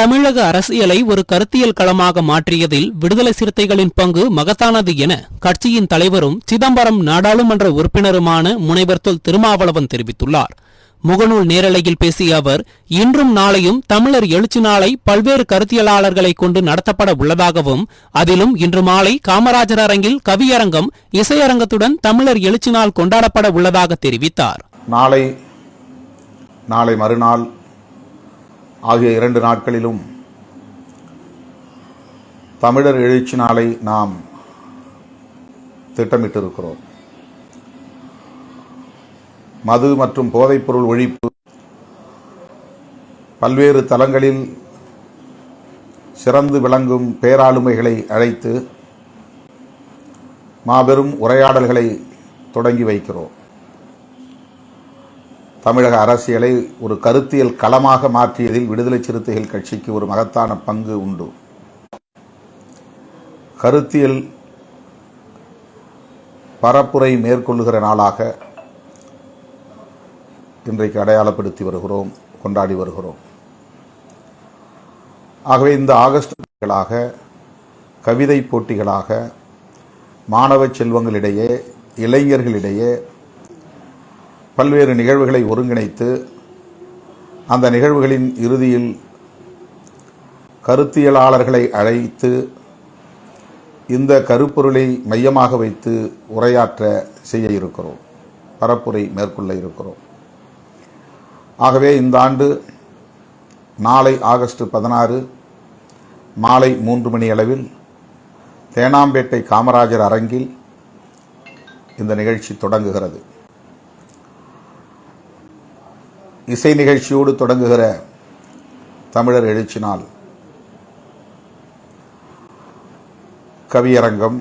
தமிழக அரசியலை ஒரு கருத்தியல் களமாக மாற்றியதில் விடுதலை சிறுத்தைகளின் பங்கு மகத்தானது என கட்சியின் தலைவரும் சிதம்பரம் நாடாளுமன்ற உறுப்பினருமான முனைவர் தொல் திருமாவளவன் தெரிவித்துள்ளார். முகநூல் நேரலையில் பேசிய அவர் இன்றும் நாளையும் தமிழர் எழுச்சி நாளை பல்வேறு கருத்தியலாளர்களை கொண்டு நடத்தப்பட உள்ளதாகவும் அதிலும் இன்று மாலை காமராஜர் அரங்கில் கவியரங்கம் இசையரங்கத்துடன் தமிழர் எழுச்சி நாள் கொண்டாடப்பட உள்ளதாக தெரிவித்தார். நாளை நாளை மறுநாள் ஆகிய இரண்டு நாட்களிலும் தமிழர் எழுச்சி நாளை நாம் திட்டமிட்டிருக்கிறோம். மது மற்றும் போதைப்பொருள் ஒழிப்பு பல்வேறு தலங்களில் சிறந்து விளங்கும் பேராளுமைகளை அழைத்து மாபெரும் உரையாடல்களை தொடங்கி வைக்கிறோம். தமிழக அரசியலை ஒரு கருத்தியல் களமாக மாற்றியதில் விடுதலை சிறுத்தைகள் கட்சிக்கு ஒரு மகத்தான பங்கு உண்டு. கருத்தியல் பரப்புரை மேற்கொள்ளுகிற நாளாக இன்றைக்கு அடையாளப்படுத்தி வருகிறோம் கொண்டாடி வருகிறோம். ஆகவே இந்த ஆகஸ்ட் போட்டிகளாக கவிதை போட்டிகளாக மாணவ செல்வங்களிடையே இளைஞர்களிடையே பல்வேறு நிகழ்வுகளை ஒருங்கிணைத்து அந்த நிகழ்வுகளின் இறுதியில் கருத்தியலாளர்களை அழைத்து இந்த கருப்பொருளை மையமாக வைத்து உரையாற்ற செய்ய இருக்கிறோம். பரப்புரை மேற்கொள்ள இருக்கிறோம். ஆகவே இந்த ஆண்டு நாளை ஆகஸ்ட் பதினாறு மாலை மூன்று மணி அளவில் தேனாம்பேட்டை காமராஜர் அரங்கில் இந்த நிகழ்ச்சி தொடங்குகிறது. இசை நிகழ்ச்சியோடு தொடங்குகிற தமிழர் எழுச்சி நாள் கவியரங்கம்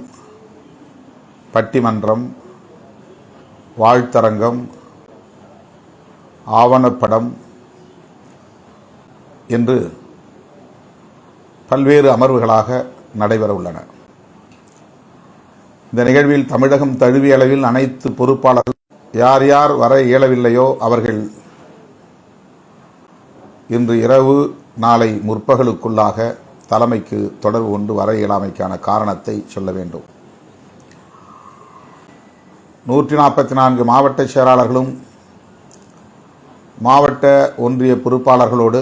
பட்டிமன்றம் வாழ்த்தரங்கம் ஆவணப்படம் என்று பல்வேறு அமர்வுகளாக நடைபெற உள்ளன. இந்த நிகழ்வில் தமிழகம் தழுவிய அளவில் அனைத்து பொறுப்பாளர்கள் யார் யார் வர இயலவில்லையோ அவர்கள் இன்று இரவு நாளை முற்பகலுக்குள்ளாக தலைமைக்கு தொடர்பு கொண்டு வர இயலாமைக்கான காரணத்தை சொல்ல வேண்டும். நூற்றி நாற்பத்தி நான்கு மாவட்ட செயலாளர்களும் மாவட்ட ஒன்றிய பொறுப்பாளர்களோடு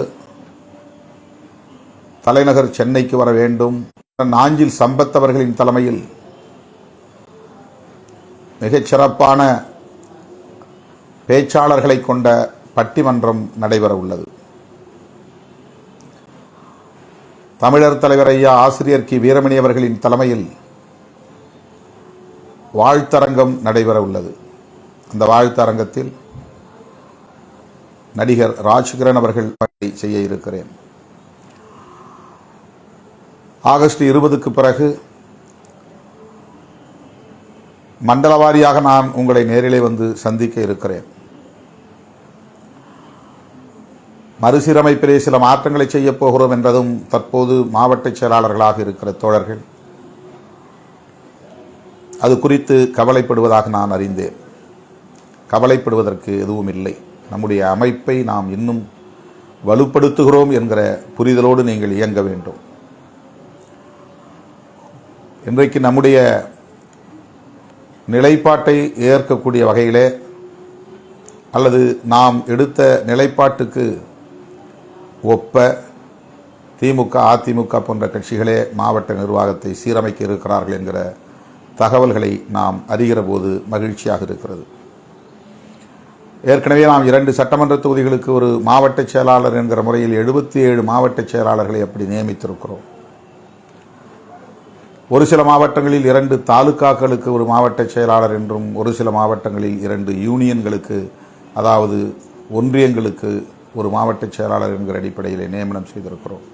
தலைநகர் சென்னைக்கு வர வேண்டும். நாஞ்சில் சம்பத்தவர்களின் தலைமையில் மிகச் சிறப்பான பேச்சாளர்களை கொண்ட பட்டிமன்றம் நடைபெற உள்ளது தமிழர் தலைவர் ஐயா ஆசிரியர் கி. வீரமணி அவர்களின் தலைமையில் வாழ்த்தரங்கம் நடைபெற உள்ளது அந்த வாழ்த்தரங்கத்தில் நடிகர் ராஜ்கிரண் அவர்கள் பணி செய்ய இருக்கிறேன். ஆகஸ்ட் இருபதுக்கு பிறகு மண்டல வாரியாக நான் உங்களை நேரிலே வந்து சந்திக்க இருக்கிறேன். மறுசீரமைப்பிலே சில மாற்றங்களை செய்யப் போகிறோம் என்றதும் தற்போது மாவட்ட செயலாளர்களாக இருக்கிற தோழர்கள். அது குறித்து கவலைப்படுவதாக நான் அறிந்தேன். கவலைப்படுவதற்கு எதுவும் இல்லை. நம்முடைய அமைப்பை நாம் இன்னும் வலுப்படுத்துகிறோம் என்கிற புரிதலோடு நீங்கள் இயங்க வேண்டும். இன்றைக்கு நம்முடைய நிலைப்பாட்டை ஏற்கக்கூடிய வகையிலே அல்லது நாம் எடுத்த நிலைப்பாட்டுக்கு ஒப்ப திமுக அதிமுக போன்ற கட்சிகளே மாவட்ட நிர்வாகத்தை சீரமைக்க இருக்கிறார்கள் என்கிற தகவல்களை நாம் அறிகிற போது மகிழ்ச்சியாக இருக்கிறது. ஏற்கனவே நாம் இரண்டு சட்டமன்ற தொகுதிகளுக்கு ஒரு மாவட்ட செயலாளர் என்கிற முறையில் எழுபத்தி ஏழு மாவட்ட செயலாளர்களை அப்படி நியமித்திருக்கிறோம். ஒரு சில மாவட்டங்களில் இரண்டு தாலுகாக்களுக்கு ஒரு மாவட்ட செயலாளர் என்றும் ஒரு சில மாவட்டங்களில் இரண்டு யூனியன்களுக்கு அதாவது ஒன்றியங்களுக்கு ஒரு மாவட்ட செயலாளர் என்கிற அடிப்படையில் நியமனம் செய்திருக்கிறோம்.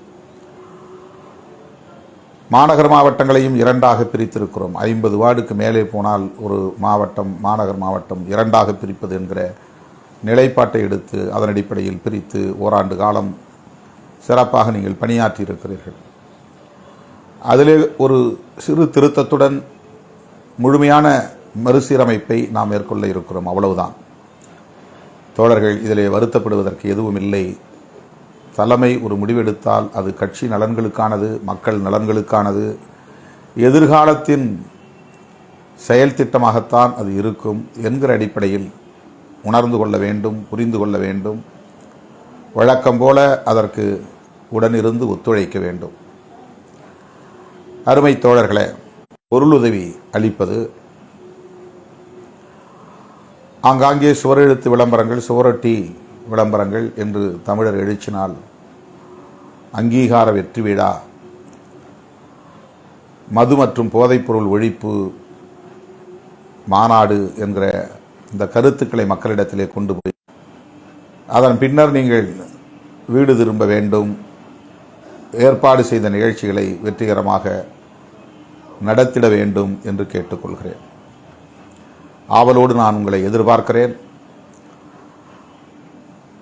மாநகர் மாவட்டங்களையும் இரண்டாக பிரித்திருக்கிறோம். ஐம்பது வார்டுக்கு மேலே போனால் ஒரு மாவட்டம் மாநகர் மாவட்டம் இரண்டாக பிரிப்பது என்கிற நிலைப்பாட்டை எடுத்து அதன் அடிப்படையில் பிரித்து ஓராண்டு காலம் சிறப்பாக நீங்கள் பணியாற்றி இருக்கிறீர்கள் அதிலே ஒரு சிறு திருத்தத்துடன் முழுமையான மறுசீரமைப்பை நாம் மேற்கொள்ள இருக்கிறோம். அவ்வளவுதான். தோழர்கள் இதிலே வருத்தப்படுவதற்கு எதுவும் இல்லை. தலைமை ஒரு முடிவெடுத்தால் அது கட்சி நலன்களுக்கானது மக்கள் நலன்களுக்கானது. எதிர்காலத்தின் செயல் திட்டமாகத்தான் அது இருக்கும் என்கிற அடிப்படையில் உணர்ந்து கொள்ள வேண்டும் புரிந்து கொள்ள வேண்டும். வழக்கம் போல அதற்கு உடனிருந்து ஒத்துழைக்க வேண்டும். அருமை தோழர்களே பொருளுதவி அளிப்பது ஆங்காங்கே சுவரெழுத்து விளம்பரங்கள் சுவரொட்டி விளம்பரங்கள் என்று தமிழர் எழுச்சினால் அங்கீகார வெற்றி விழா மது மற்றும் போதைப்பொருள் ஒழிப்பு மாநாடு என்கிற இந்த கருத்துக்களை மக்களிடத்திலே கொண்டு போய் அதன் பின்னர் நீங்கள் வீடு திரும்ப வேண்டும் ஏற்பாடு செய்த நிகழ்ச்சிகளை வெற்றிகரமாக நடத்திட வேண்டும் என்று கேட்டுக்கொள்கிறேன். ஆவலோடு நான் உங்களை எதிர்பார்க்கிறேன்.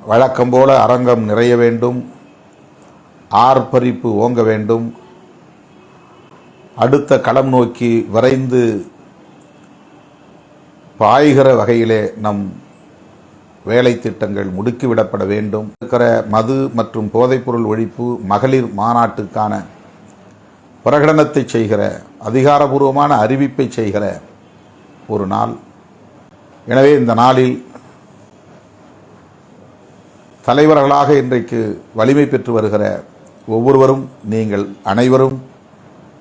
வழக்கம் போல அரங்கம் நிறைய வேண்டும். ஆர்ப்பரிப்பு ஓங்க வேண்டும். அடுத்த களம் நோக்கி விரைந்து பாய்கிற வகையிலே நம் வேலை திட்டங்கள் முடுக்கிவிடப்பட வேண்டும். இருக்கிற மது மற்றும் போதைப்பொருள் ஒழிப்பு மகளிர் மாநாட்டுக்கான பிரகடனத்தை செய்கிற அதிகாரபூர்வமான அறிவிப்பை செய்கிற ஒரு நாள். எனவே இந்த நாளில் தலைவர்களாக இன்றைக்கு வலிமை பெற்று வருகிற ஒவ்வொருவரும் நீங்கள் அனைவரும்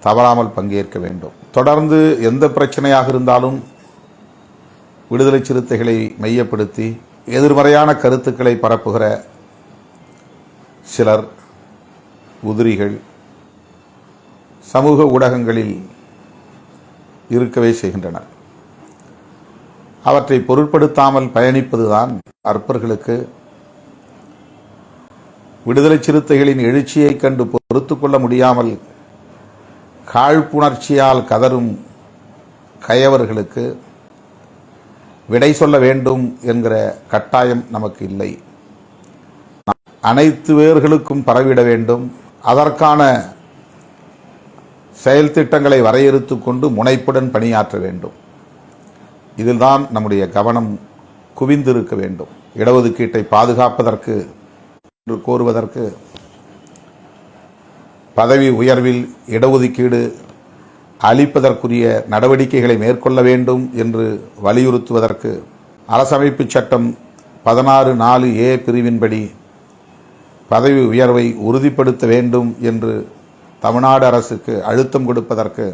தவறாமல் பங்கேற்க வேண்டும். தொடர்ந்து எந்த பிரச்சனையாக இருந்தாலும் விடுதலை சிறுத்தைகளை மையப்படுத்தி எதிர்மறையான கருத்துக்களை பரப்புகிற சிலர் உதிரிகள் சமூக ஊடகங்களில் இருக்கவே செய்கின்றனர். அவற்றை பொருட்படுத்தாமல் பயணிப்பதுதான் அற்பர்களுக்கு விடுதலை சிறுத்தைகளின் எழுச்சியைக் கண்டு பொறுத்துக்கொள்ள முடியாமல் காழ்ப்புணர்ச்சியால் கதரும் கயவர்களுக்கு விடை சொல்ல வேண்டும் என்கிற கட்டாயம் நமக்கு இல்லை. அனைத்து வேர்களுக்கும் பரவிட வேண்டும். அதற்கான செயல் திட்டங்களை கொண்டு முனைப்புடன் பணியாற்ற வேண்டும். இதில்தான் நம்முடைய கவனம் குவிந்திருக்க வேண்டும். இடஒதுக்கீட்டை பாதுகாப்பதற்கு என்று கோருவதற்கு பதவி உயர்வில் இடஒதுக்கீடு அளிப்பதற்குரிய நடவடிக்கைகளை மேற்கொள்ள வேண்டும் என்று வலியுறுத்துவதற்கு அரசமைப்பு சட்டம் பதினாறு நாலு ஏ பிரிவின்படி பதவி உயர்வை உறுதிப்படுத்த வேண்டும் என்று தமிழ்நாடு அரசுக்கு அழுத்தம் கொடுப்பதற்கு